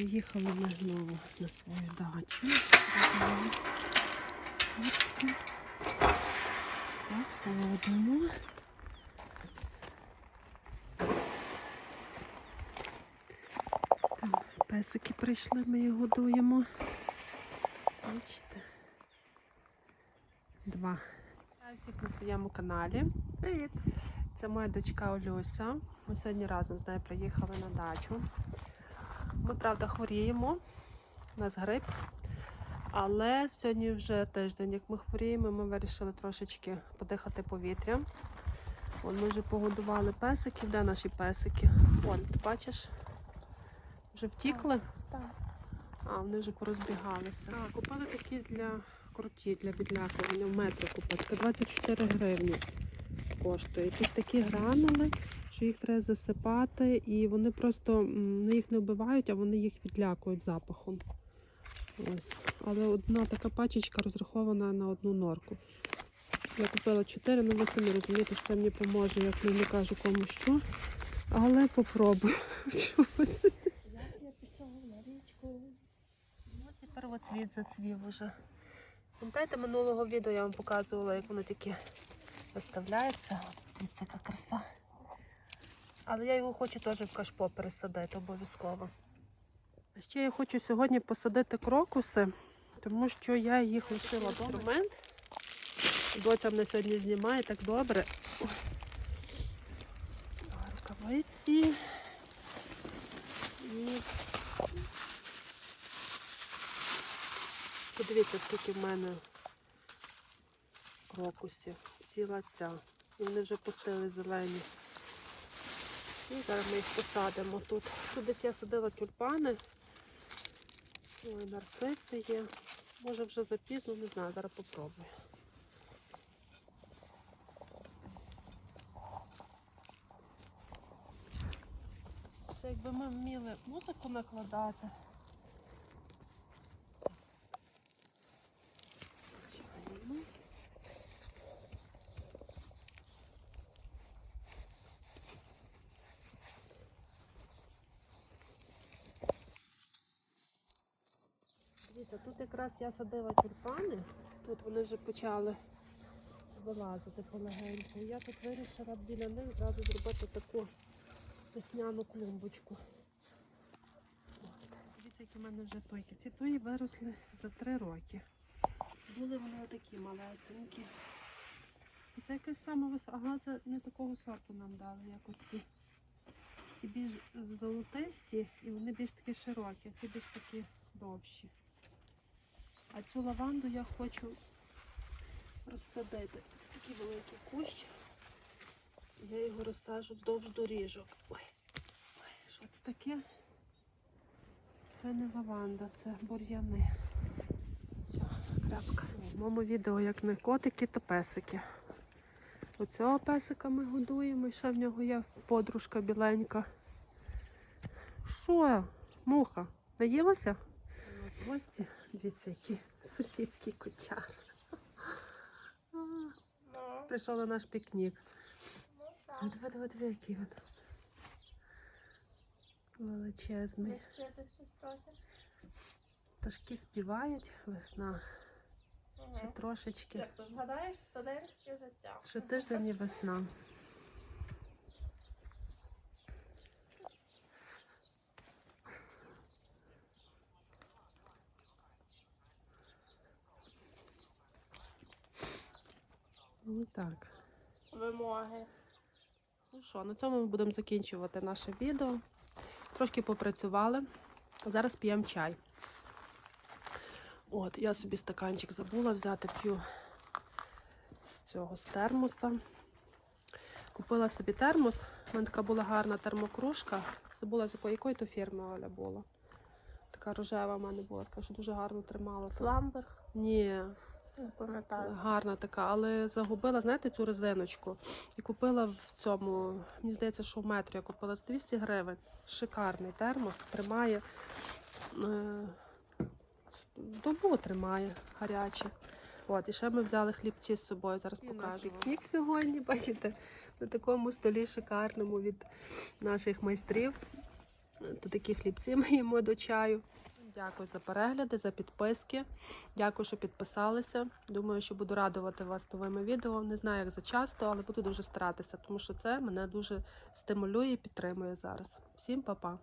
Приїхали ми знову на свою дачу. Заходимо. Песики прийшли, ми їх годуємо. Бачите? Два. Вітаю всіх на своєму каналі. Привіт! Це моя дочка Олюся. Ми сьогодні разом з нею приїхали на дачу. Ми, правда, хворіємо. У нас грип. Але сьогодні вже тиждень, як ми хворіємо, ми вирішили трошечки подихати повітрям. Вон ми вже погодували песиків. Де наші песики? Вон, ти бачиш? Вже втікли? Так. А, вони вже порозбігалися. А, купили такі для круті, для відлякування в метро купити. Така 24 гривні коштує. Тут такі гранули, що їх треба засипати, і вони просто ну, їх не вбивають, а вони їх відлякують запахом. Ось. Але одна така пачечка розрахована на одну норку. Я купила 4, ну ви самі розумієте, що це мені поможе, як не кажу кому що. Але попробую чогось. Я пішов на річку. Ось і первоцвіт зацвів уже. Пам'ятаєте, минулого відео я вам показувала, як воно тільки виставляється. Дивіться, яка краса. Але я його хочу теж в кашпо пересадити обов'язково. А ще я хочу сьогодні посадити крокуси, тому що я їх лишила. Інструмент. Доця мене сьогодні знімає так добре. Рукавиці. І Подивіться, скільки в мене крокусів. Ціла ця. І вони вже пустили зелені. І зараз ми їх посадимо тут. Тут десь я садила тюльпани. Ой, нарциси є. Може вже запізно, не знаю, зараз попробую. Ще якби ми вміли музику накладати. Дивіться, тут якраз я садила тюльпани, тут вони вже почали вилазити полегеньку. І Я тут вирішила біля них зразу зробити таку весняну клумбочку. От. Дивіться, які в мене вже туйки. Ці туї виросли за три роки. Були вони отакі малесенькі. Це якась саме. Ага, це не такого сорту нам дали, як оці. Ці більш золотисті і вони більш такі широкі, а ці більш такі довші. А цю лаванду я хочу розсадити. Такий великий кущ. Я його розсаджу вздовж доріжок. Ой, ой, що це таке? Це не лаванда, це бур'яни. Все, крапка. В моєму відео як не котики, то песики. Оцього песика ми годуємо, і ще в нього є подружка біленька. Що? Муха? Наїлася? У нас гості. Дивіться, який сусідський котяр. Ну, Прийшов на наш пікнік. так. Диви, диви, диви, який він. Величезний. Пташки співають, весна. Ага. трошечки. Як то ж гадаєш, студентське життя. Ще тиждень і весна. Ну так. Вимоги. Ну що, на цьому ми будемо закінчувати наше відео. Трошки попрацювали. Зараз п'ємо чай. От, я собі стаканчик забула взяти, п'ю з цього з термоса. Купила собі термос. У мене така була гарна термокружка. Забула, з якої, якої то фірми Оля була. Така рожева в мене була, така, що дуже гарно тримала. Фламберг. Ні, Не пам'ятаю. Гарна така, але загубила, знаєте, цю резиночку. І купила в цьому, мені здається, що в метрі я купила за 200 гривень. Шикарний термос, тримає. Е, добу тримає гаряче. От, і ще ми взяли хлібці з собою, зараз покажу. Пікнік сьогодні, бачите, на такому столі шикарному від наших майстрів. То такі хлібці ми їмо до чаю. Дякую за перегляди, за підписки. Дякую, що підписалися. Думаю, що буду радувати вас новими відео. Не знаю, як за часто, але буду дуже старатися, тому що це мене дуже стимулює і підтримує зараз. Всім па-па!